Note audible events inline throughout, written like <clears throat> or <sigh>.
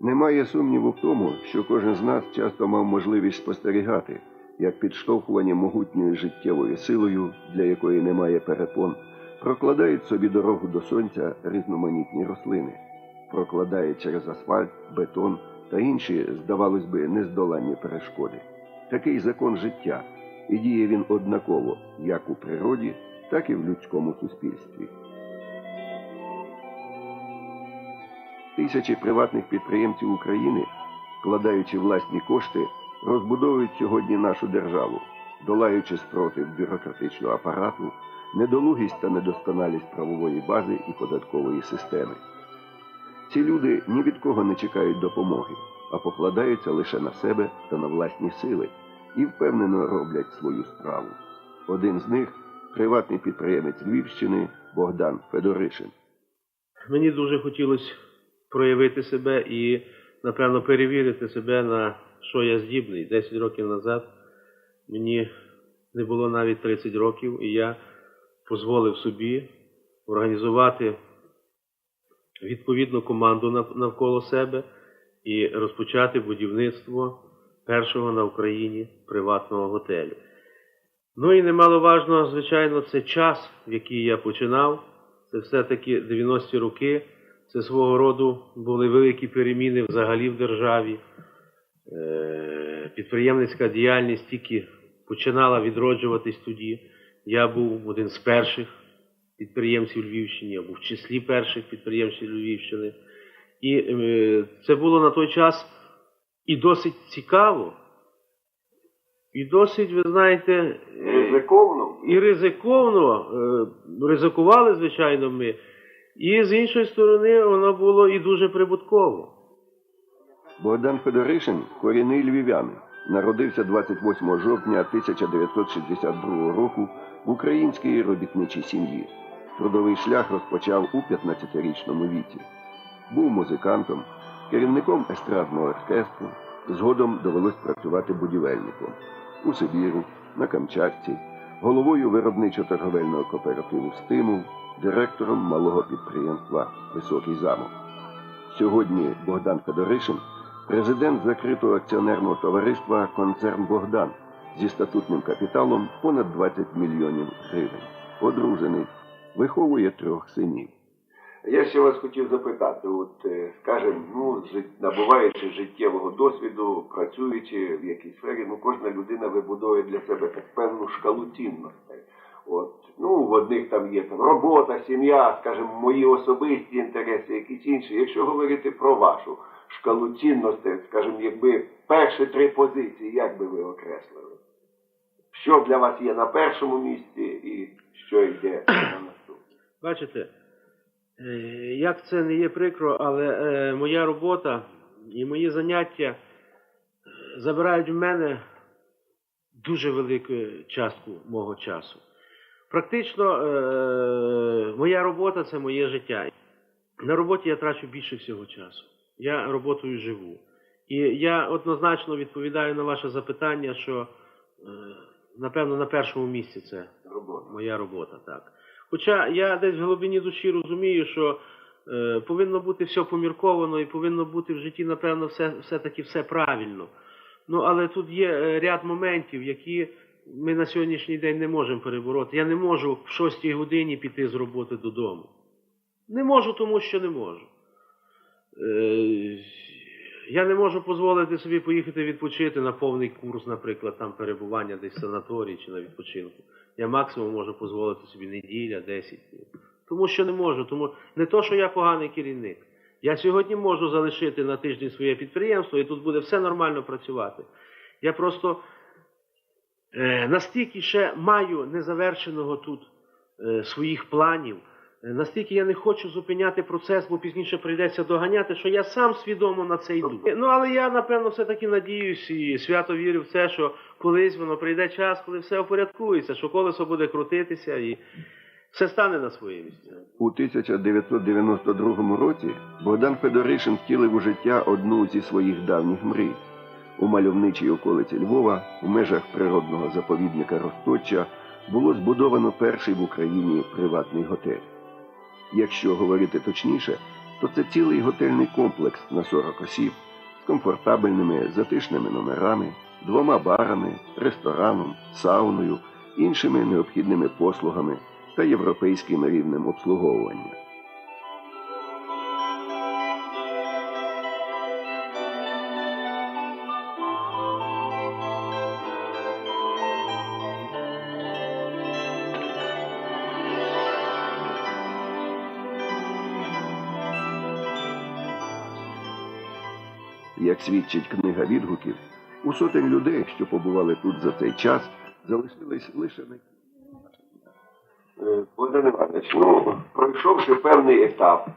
Немає сумніву в тому, що кожен з нас часто мав можливість спостерігати, як підштовхувані могутньою життєвою силою, для якої немає перепон, прокладають собі дорогу до сонця різноманітні рослини, прокладає через асфальт, бетон та інші, здавалось би, нездоланні перешкоди. Такий закон життя, і діє він однаково як у природі, так і в людському суспільстві. Тисячі приватних підприємців України, вкладаючи власні кошти, розбудовують сьогодні нашу державу, долаючи спротив бюрократичного апарату, недолугість та недосконалість правової бази і податкової системи. Ці люди ні від кого не чекають допомоги, а покладаються лише на себе та на власні сили і впевнено роблять свою справу. Один з них приватний підприємець Львівщини Богдан Федоришин. Мені дуже хотілося проявити себе і, напевно, перевірити себе, на що я здібний. 10 років назад мені не було навіть 30 років, і я дозволив собі організувати відповідну команду навколо себе і розпочати будівництво першого на Україні приватного готелю. Ну і немаловажно, звичайно, це час, в який я починав. Це все-таки 90-ті роки. Це свого роду були великі переміни взагалі в державі. Е, Підприємницька діяльність тільки починала відроджуватись тоді. Я був один з перших підприємців Львівщини, я був в числі перших підприємців Львівщини. І е, це було на той час і досить цікаво, і досить, ви знаєте, е, Ризиковно і ризиковно, ризикували, звичайно, ми. І з іншої сторони, воно було і дуже прибутково. Богдан Федоришин корінний львів'янин. Народився 28 жовтня 1962 року в українській робітничій сім'ї. Трудовий шлях розпочав у 15-річному віці. Був музикантом, керівником естрадного оркестру. Згодом довелось працювати будівельником у Сибіру, на Камчатці, головою виробничо-торговельного кооперативу Стимул, директором малого підприємства Високий замок. Сьогодні Богдан Кадоришин, президент закритого акціонерного товариства Концерн Богдан зі статутним капіталом понад 20 мільйонів гривень. Одружений, виховує трьох синів. Я ще вас хотів запитати, от е, скажімо, ну, набуваючи життєвого досвіду, працюючи в якійсь сфері, ну кожна людина вибудовує для себе так певну шкалу цінностей. От, ну, в одних там є там робота, сім'я, скажімо, мої особисті інтереси, якісь інші. Якщо говорити про вашу шкалу цінностей, скажімо, якби перші три позиції, як би ви окреслили? Що для вас є на першому місці і що йде на наступне? Бачите, як це не є прикро, але е, моя робота і мої заняття е, забирають в мене дуже велику частку мого часу. Практично е, моя робота це моє життя. На роботі я трачу більше всього часу. Я роботою живу. І я однозначно відповідаю на ваше запитання, що е, напевно на першому місці це Робота. моя робота, так. Хоча я десь в глибині душі розумію, що е, повинно бути все помірковано і повинно бути в житті, напевно, все, все-таки все правильно. Ну, але тут є е, ряд моментів, які ми на сьогоднішній день не можемо перебороти. Я не можу в 6 годині піти з роботи додому. Не можу, тому що не можу. Е, я не можу дозволити собі поїхати відпочити на повний курс, наприклад, там перебування десь в санаторії чи на відпочинку. Я максимум можу дозволити собі неділя, 10 днів. Тому що не можу. Тому не то, що я поганий керівник. Я сьогодні можу залишити на тиждень своє підприємство, і тут буде все нормально працювати. Я просто е, настільки ще маю незавершеного тут е, своїх планів, настільки я не хочу зупиняти процес, бо пізніше прийдеться доганяти, що я сам свідомо на це йду. Ну але я напевно все-таки надіюсь і свято вірю в це, що колись воно прийде час, коли все опорядкується, що колесо буде крутитися і все стане на своє місце. У 1992 році Богдан Федоришин втілив у життя одну зі своїх давніх мрій. У мальовничій околиці Львова, у межах природного заповідника Росточа, було збудовано перший в Україні приватний готель. Якщо говорити точніше, то це цілий готельний комплекс на 40 осіб з комфортабельними затишними номерами, двома барами, рестораном, сауною, іншими необхідними послугами та європейським рівнем обслуговування. Як свідчить книга відгуків, у сотень людей, що побували тут за цей час, залишились лише на Е, Богдан Іванович, ну, пройшовши певний етап,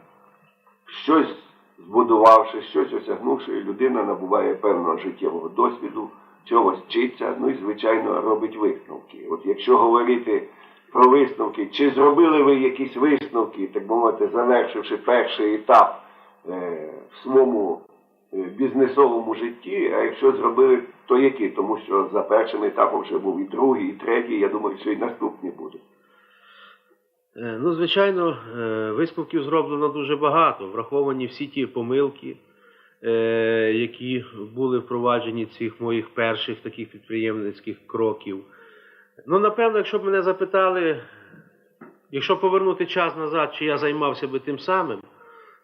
щось збудувавши, щось осягнувши, людина набуває певного життєвого досвіду, чогось вчиться, ну і, звичайно, робить висновки. От якщо говорити про висновки, чи зробили ви якісь висновки, так би мовити, завершивши перший етап е, в своєму бізнесовому житті, а якщо зробили, то які? Тому що за першим етапом вже був і другий, і третій, я думаю, що і наступні будуть. Е, Ну, звичайно, е, висновків зроблено дуже багато. Враховані всі ті помилки, е, які були впроваджені цих моїх перших таких підприємницьких кроків. Ну, напевно, якщо б мене запитали, якщо повернути час назад, чи я займався би тим самим,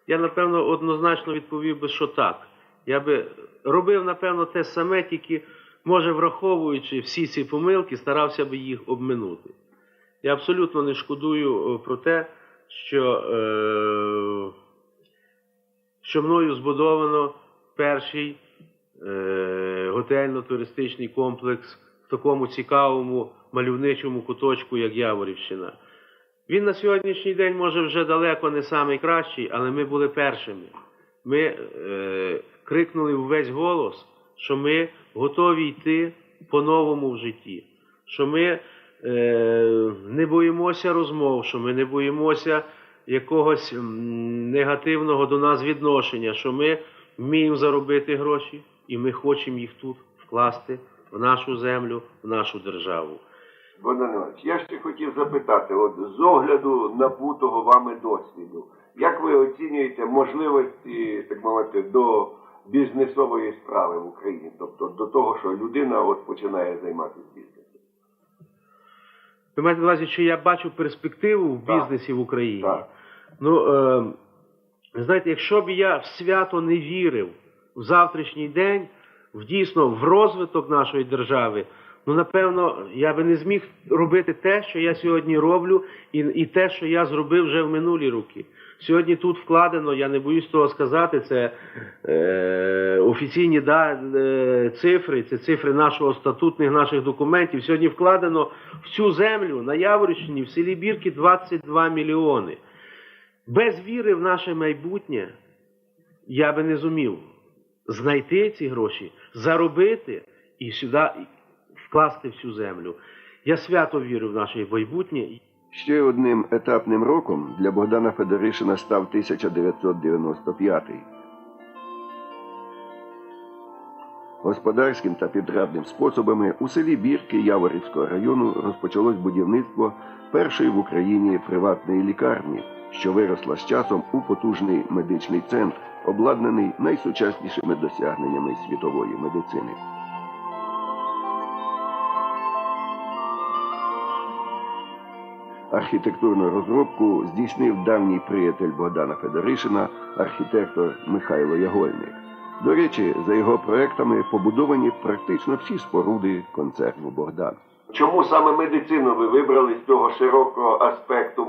я, напевно, однозначно відповів би, що так. Я би робив, напевно, те саме, тільки, може, враховуючи всі ці помилки, старався би їх обминути. Я абсолютно не шкодую е, про те, що, е, що мною збудовано перший е, готельно-туристичний комплекс в такому цікавому мальовничому куточку, як Яворівщина. Він на сьогоднішній день може вже далеко не найкращий, але ми були першими. Ми е, крикнули в весь голос, що ми готові йти по-новому в житті, що ми е, не боїмося розмов, що ми не боїмося якогось негативного до нас відношення, що ми вміємо заробити гроші, і ми хочемо їх тут вкласти в нашу землю, в нашу державу. Богдан я ще хотів запитати, от з огляду набутого вами досвіду, як ви оцінюєте можливості, так мовити, до бізнесової справи в Україні? Тобто до того, що людина от починає займатися бізнесом? Ви маєте на увазі, що я бачу перспективу в Так. бізнесі в Україні? Так. Ну, е, знаєте, якщо б я в свято не вірив в завтрашній день, в дійсно в розвиток нашої держави, ну напевно, я би не зміг робити те, що я сьогодні роблю, і, і те, що я зробив вже в минулі роки. Сьогодні тут вкладено, я не боюсь того сказати, це е, офіційні да, е, цифри, це цифри нашого статутних наших документів. Сьогодні вкладено в цю землю на Яворівщині, в селі Бірки 22 мільйони. Без віри в наше майбутнє я би не зумів знайти ці гроші, заробити і сюди вкласти всю землю. Я свято вірю в наше майбутнє. Ще одним етапним роком для Богдана Федоришина став 1995. Господарським та підрядним способами у селі Бірки Яворівського району розпочалось будівництво першої в Україні приватної лікарні, що виросла з часом у потужний медичний центр, обладнаний найсучаснішими досягненнями світової медицини. Архітектурну розробку здійснив давній приятель Богдана Федоришина, архітектор Михайло Ягольник. До речі, за його проектами побудовані практично всі споруди концерну Богдан. Чому саме медицину ви вибрали з цього широкого аспекту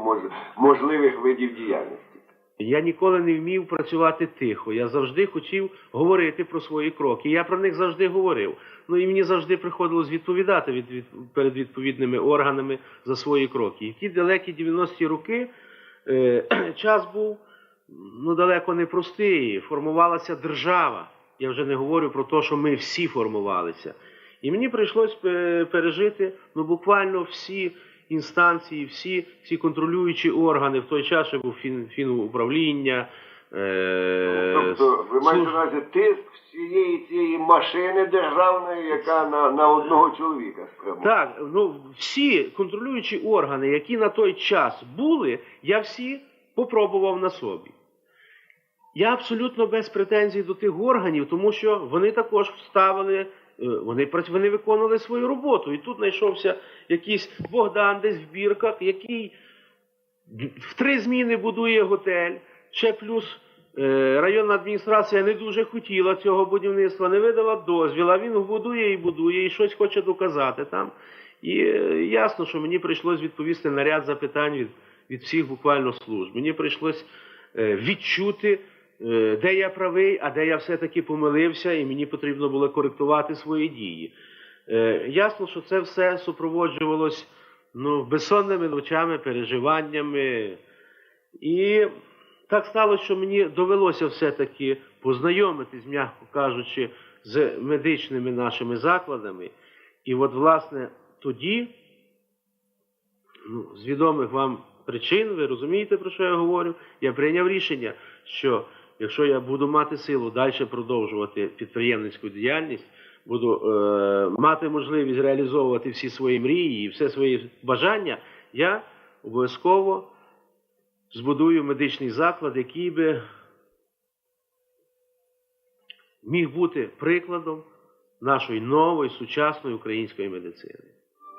можливих видів діяльності? Я ніколи не вмів працювати тихо. Я завжди хотів говорити про свої кроки. Я про них завжди говорив. Ну і мені завжди приходилось відповідати від, від, перед відповідними органами за свої кроки. І в ті далекі 90-ті роки е, <clears throat> час був ну, далеко не простий. Формувалася держава. Я вже не говорю про те, що ми всі формувалися. І мені прийшлось е, пережити ну, буквально всі інстанції, всі ці контролюючі органи в той час, що був фін, фінуправління. Е, Тобто, ви маєте служ- на увазі тиск всієї цієї машини державної, яка на, на одного чоловіка спрямована? Так, ну всі контролюючі органи, які на той час були, я всі попробував на собі. Я абсолютно без претензій до тих органів, тому що вони також вставили, вони, вони виконували свою роботу. І тут знайшовся якийсь Богдан десь в бірках, який в три зміни будує готель, ще плюс е, районна адміністрація не дуже хотіла цього будівництва, не видала дозвіл, а він будує і будує, і щось хоче доказати там. І е, ясно, що мені прийшлось відповісти на ряд запитань від, від всіх буквально служб. Мені прийшлось е, відчути, е, де я правий, а де я все-таки помилився, і мені потрібно було коректувати свої дії. Е, ясно, що це все супроводжувалось ну, безсонними ночами, переживаннями. І так сталося, що мені довелося все-таки познайомитись, м'яко кажучи, з медичними нашими закладами. І от, власне, тоді, ну, з відомих вам причин, ви розумієте, про що я говорю, я прийняв рішення, що якщо я буду мати силу далі продовжувати підприємницьку діяльність, буду е, мати можливість реалізовувати всі свої мрії і все свої бажання, я обов'язково збудую медичний заклад, який би міг бути прикладом нашої нової сучасної української медицини.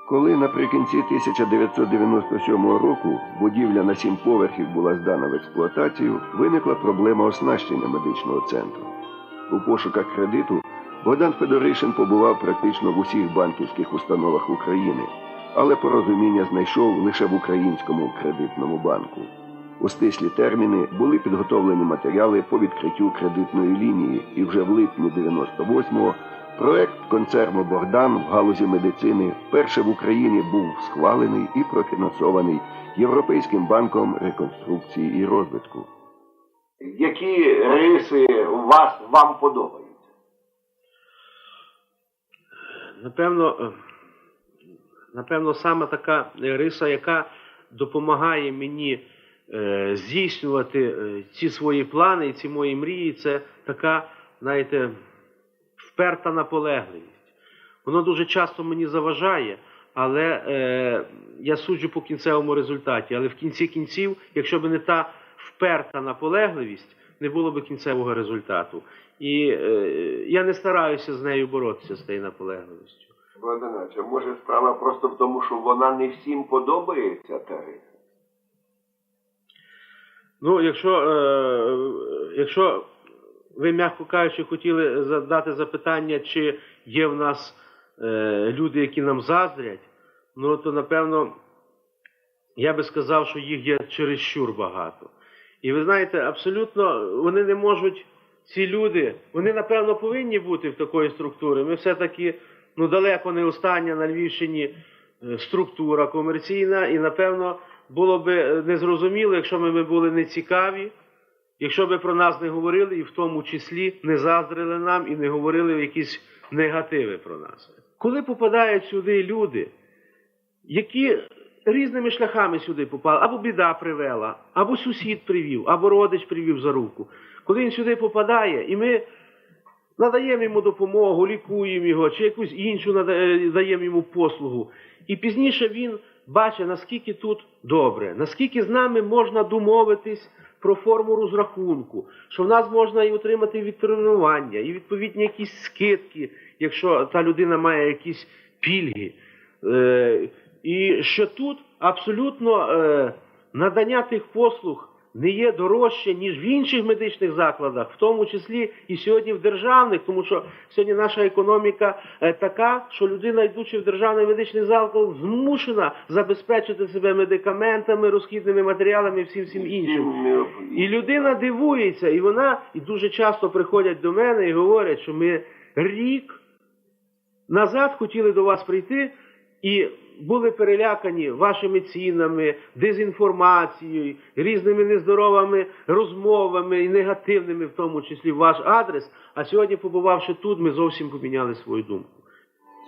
Коли наприкінці 1997 року будівля на сім поверхів була здана в експлуатацію, виникла проблема оснащення медичного центру. У пошуках кредиту Богдан Федоришин побував практично в усіх банківських установах України, але порозуміння знайшов лише в українському кредитному банку. У стислі терміни були підготовлені матеріали по відкриттю кредитної лінії, і вже в липні 98-го проект концерну Богдан в галузі медицини вперше в Україні був схвалений і профінансований Європейським банком реконструкції і розвитку. Які риси вас вам подобаються? Напевно, напевно, саме така риса, яка допомагає мені е, здійснювати е, ці свої плани і ці мої мрії, це така, знаєте, вперта наполегливість. Воно дуже часто мені заважає, але е, я суджу по кінцевому результаті. Але в кінці кінців, якщо б не та вперта наполегливість, не було б кінцевого результату. І е, я не стараюся з нею боротися з тією наполегливістю. Богдановичу, може справа просто в тому, що вона не всім подобається та? Ну, якщо, е, якщо ви, м'яко кажучи, хотіли задати запитання, чи є в нас е, люди, які нам заздрять, ну то напевно я би сказав, що їх є чересчур багато. І ви знаєте, абсолютно вони не можуть, ці люди, вони напевно повинні бути в такої структури. Ми все-таки ну, далеко не остання на Львівщині е, структура комерційна, і напевно було б е, незрозуміло, якщо ми, були не цікаві, якщо би про нас не говорили, і в тому числі не заздрили нам і не говорили якісь негативи про нас. Коли попадають сюди люди, які різними шляхами сюди попали, або біда привела, або сусід привів, або родич привів за руку. Коли він сюди попадає, і ми надаємо йому допомогу, лікуємо його, чи якусь іншу нада- е, йому послугу. І пізніше він бачить, наскільки тут добре, наскільки з нами можна домовитись про форму розрахунку, що в нас можна і отримати відтермінування, і відповідні якісь скидки, якщо та людина має якісь пільги. Е, і що тут абсолютно е, надання тих послуг не є дорожче, ніж в інших медичних закладах, в тому числі і сьогодні в державних, тому що сьогодні наша економіка е, така, що людина, йдучи в державний медичний заклад, змушена забезпечити себе медикаментами, розхідними матеріалами і всім всім іншим. І людина дивується, і вона і дуже часто приходять до мене і говорять, що ми рік назад хотіли до вас прийти і були перелякані вашими цінами, дезінформацією, різними нездоровими розмовами і негативними, в тому числі ваш адрес. А сьогодні, побувавши тут, ми зовсім поміняли свою думку.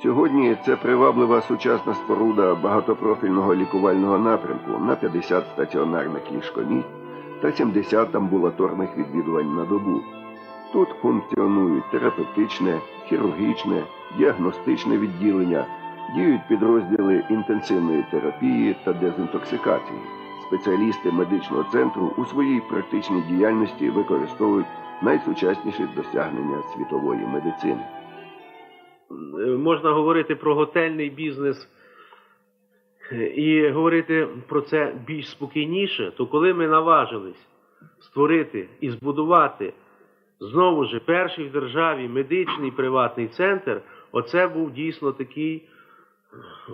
Сьогодні це приваблива сучасна споруда багатопрофільного лікувального напрямку на 50 стаціонарних ліжкомість та 70 амбулаторних відвідувань на добу. Тут функціонують терапевтичне, хірургічне, діагностичне відділення, діють підрозділи інтенсивної терапії та дезінтоксикації. спеціалісти медичного центру у своїй практичній діяльності використовують найсучасніші досягнення світової медицини. Е, можна говорити про готельний бізнес і говорити про це більш спокійніше, то коли ми наважились створити і збудувати знову ж перший в державі медичний приватний центр, оце був дійсно такий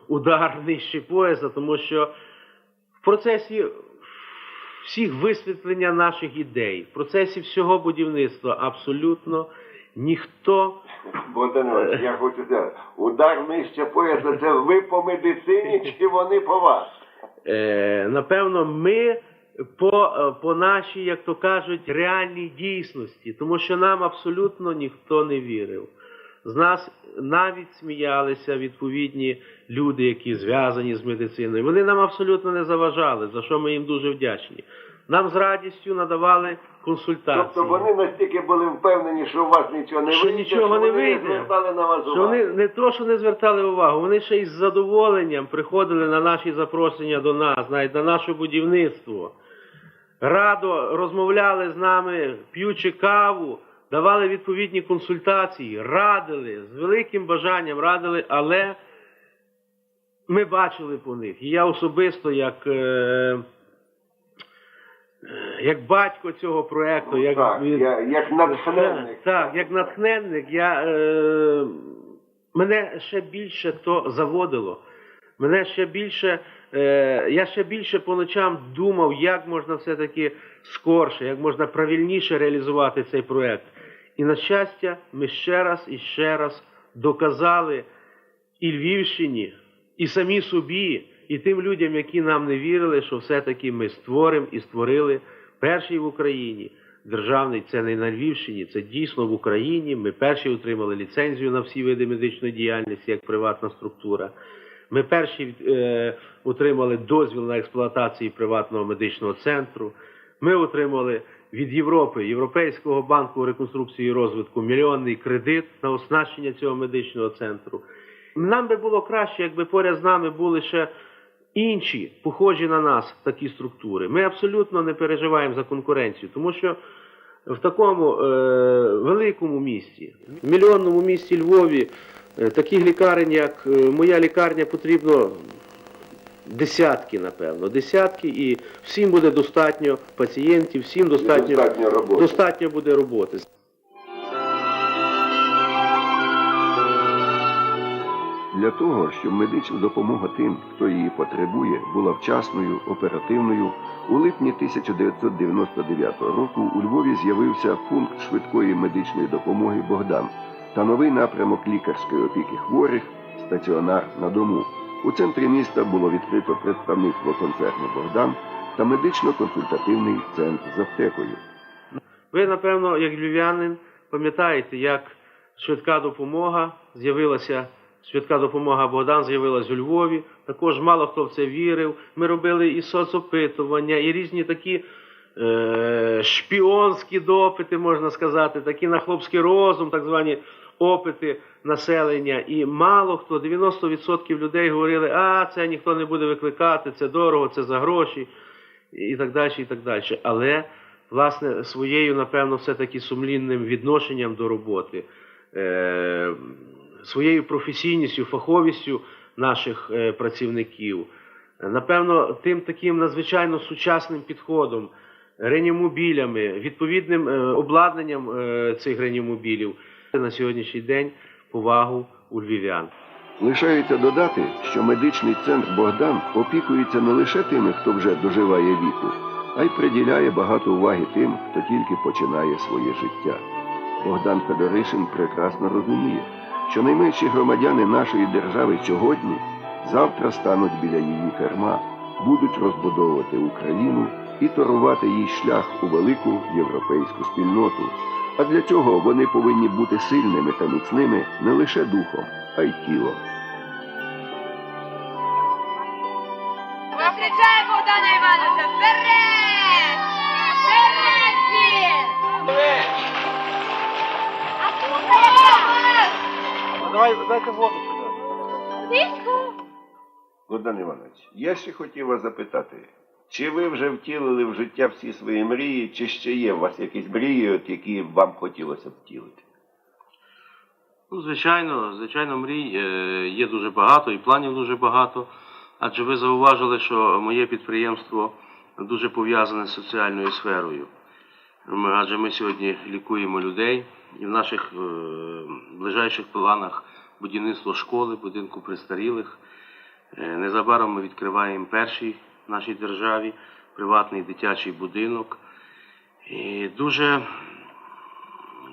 удар нижче пояса, тому що в процесі всіх висвітлення наших ідей, в процесі всього будівництва абсолютно ніхто Богдан я хочу сказати, удар нижче пояса, це ви по медицині <laughs> чи вони по вас? Е, напевно, ми по, е, по нашій, як то кажуть, реальній дійсності, тому що нам абсолютно ніхто не вірив. З нас навіть сміялися відповідні люди, які зв'язані з медициною. Вони нам абсолютно не заважали, за що ми їм дуже вдячні. Нам з радістю надавали консультації. Тобто вони настільки були впевнені, що у вас нічого не Що вийде, нічого що не вони вийде. звертали на вас Що увагу. вони не то, що не звертали увагу, вони ще й з задоволенням приходили на наші запрошення до нас, навіть на наше будівництво. Радо розмовляли з нами, п'ючи каву, давали відповідні консультації, радили, з великим бажанням радили, але ми бачили по них. І я особисто, як, е, як батько цього проєкту, як, так, я, як натхненник. так, так, як натхненник, я, е, мене ще більше то заводило. Мене ще більше, е, я ще більше по ночам думав, як можна все-таки скорше, як можна правильніше реалізувати цей проект. І на щастя, ми ще раз і ще раз доказали і Львівщині, і самі собі, і тим людям, які нам не вірили, що все-таки ми створимо і створили перший в Україні державний, це не на Львівщині, це дійсно в Україні. Ми перші отримали ліцензію на всі види медичної діяльності як приватна структура. Ми перші е, отримали дозвіл на експлуатацію приватного медичного центру. Ми отримали від Європи, Європейського банку реконструкції і розвитку мільйонний кредит на оснащення цього медичного центру. Нам би було краще, якби поряд з нами були ще інші, похожі на нас такі структури. Ми абсолютно не переживаємо за конкуренцію, тому що в такому е, великому місті, в мільйонному місті Львові, е, таких лікарень, як е, моя лікарня, потрібно десятки, напевно, десятки, і всім буде достатньо пацієнтів, всім достатньо, Достатньо роботи. достатньо буде роботи. Для того, щоб медична допомога тим, хто її потребує, була вчасною, оперативною, у липні 1999 року у Львові з'явився пункт швидкої медичної допомоги Богдан та новий напрямок лікарської опіки хворих стаціонар на дому. У центрі міста було відкрито представництво концерну Богдан та медично-консультативний центр з аптекою. Ви, напевно, як львів'янин, пам'ятаєте, як швидка допомога з'явилася. Швидка допомога Богдан з'явилась у Львові. Також мало хто в це вірив. Ми робили і соцопитування, і різні такі е, шпіонські допити, можна сказати, такі на хлопський розум, так звані опити населення. І мало хто, 90% людей говорили, а це ніхто не буде викликати, це дорого, це за гроші, і так далі, і так далі. Але власне своєю, напевно, все-таки сумлінним відношенням до роботи, е, своєю професійністю, фаховістю наших е, працівників, напевно, тим таким надзвичайно сучасним підходом, реанімобілями, відповідним е, обладнанням е, цих реанімобілів на сьогоднішній день повагу у львів'ян. Лишається додати, що медичний центр Богдан опікується не лише тими, хто вже доживає віку, а й приділяє багато уваги тим, хто тільки починає своє життя. Богдан Федоришин прекрасно розуміє, що найменші громадяни нашої держави сьогодні завтра стануть біля її керма, будуть розбудовувати Україну і торувати їй шлях у велику європейську спільноту. А для цього вони повинні бути сильними та міцними не лише духом, а й тілом. Зустрічаємо Богдана Івановича! Вперед! Вперед всі! А тут Давай дайте воду сюди. Богдан Іванович, я ще хотів вас запитати, Чи ви вже втілили в життя всі свої мрії, чи ще є у вас якісь мрії, от які вам хотілося б втілити? Ну, звичайно, звичайно, мрій е, є дуже багато і планів дуже багато. Адже ви зауважили, що моє підприємство дуже пов'язане з соціальною сферою. Адже ми сьогодні лікуємо людей, і в наших е, ближайших планах будівництво школи, будинку престарілих. Е, Незабаром ми відкриваємо перший в нашій державі приватний дитячий будинок. І дуже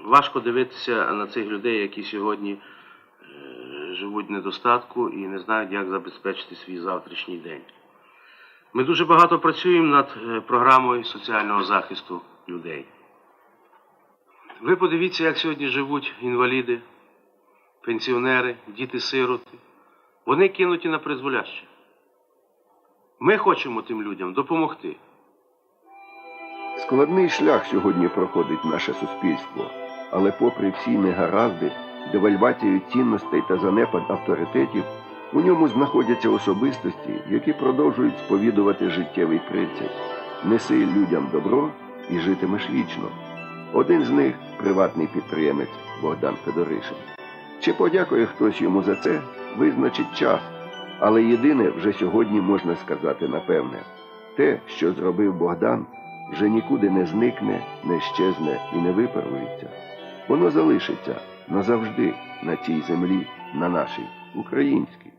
важко дивитися на цих людей, які сьогодні е, живуть в недостатку і не знають, як забезпечити свій завтрашній день. Ми дуже багато працюємо над е, програмою соціального захисту людей. Ви подивіться, як сьогодні живуть інваліди, пенсіонери, діти-сироти. Вони кинуті на призволяще. Ми хочемо тим людям допомогти. Складний шлях сьогодні проходить наше суспільство, але попри всі негаразди, девальвацію цінностей та занепад авторитетів, у ньому знаходяться особистості, які продовжують сповідувати життєвий принцип неси людям добро і житимеш вічно. Один з них приватний підприємець Богдан Федоришин. Чи подякує хтось йому за це, визначить час. Але єдине вже сьогодні можна сказати напевне: те, що зробив Богдан, вже нікуди не зникне, не щезне і не випарується. Воно залишиться назавжди на цій землі, на нашій українській.